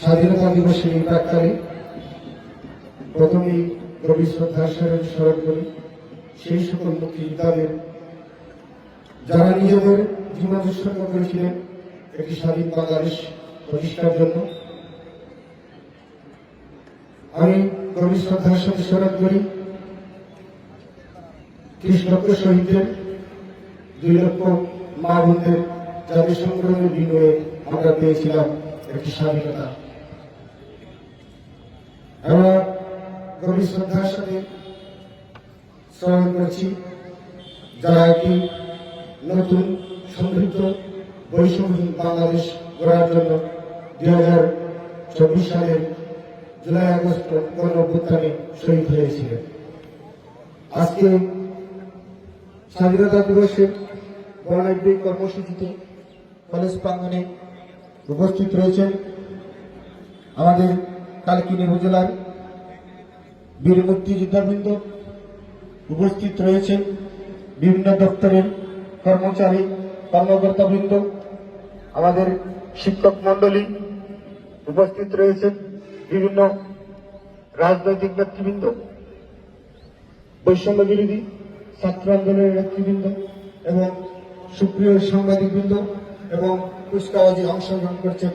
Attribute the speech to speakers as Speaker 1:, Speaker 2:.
Speaker 1: স্বাধীনতা দিবসের এই প্রাককালে প্রথমেই রবি শ্রদ্ধা স্মরণ স্মরণ করি। সেই সকল মুক্তিযোদ্ধাদের যারা নিজেদের জীবন উৎসর্গ করেছিলেন, একটি স্বাধীন বাংলাদেশ প্রতিষ্ঠার জন্য। আমি রবি শ্রদ্ধার সাথে স্মরণ করি লক্ষ শহীদদের, দুই লক্ষ মা বোনদের যাদের সংগ্রামের বিনিময়ে আমরা পেয়েছিলাম। একটি স্বাধীনতা। আমরা গভীর শ্রদ্ধার সাথে স্মরণ করছি, যারা একটি নতুন সমৃদ্ধ বৈষম্যহীন বাংলাদেশ গড়ার জন্য দুই হাজার চব্বিশ সালের জুলাই আগস্ট গণ অভ্যুত্থানে শহীদ হয়েছিলেন। আজকে স্বাধীনতা দিবসের বর্ণাঢ্য কর্মসূচিতে কলেজ প্রাঙ্গনে উপস্থিত রয়েছেন আমাদের কালকিনি উপজেলার বীর মুক্তিযোদ্ধাবৃন্দ উপস্থিত রয়েছেন বিভিন্ন দপ্তরের কর্মচারী, কর্মকর্তাবৃন্দ, আমাদের শিক্ষক মন্ডলী উপস্থিত রয়েছেন বিভিন্ন রাজনৈতিক নেতৃবৃন্দ, বৈষম্য বিরোধী ছাত্র আন্দোলনের নেতৃবৃন্দ এবং সুপ্রিয় সাংবাদিকবৃন্দ এবং কুচকাওয়াজে অংশগ্রহণ করছেন।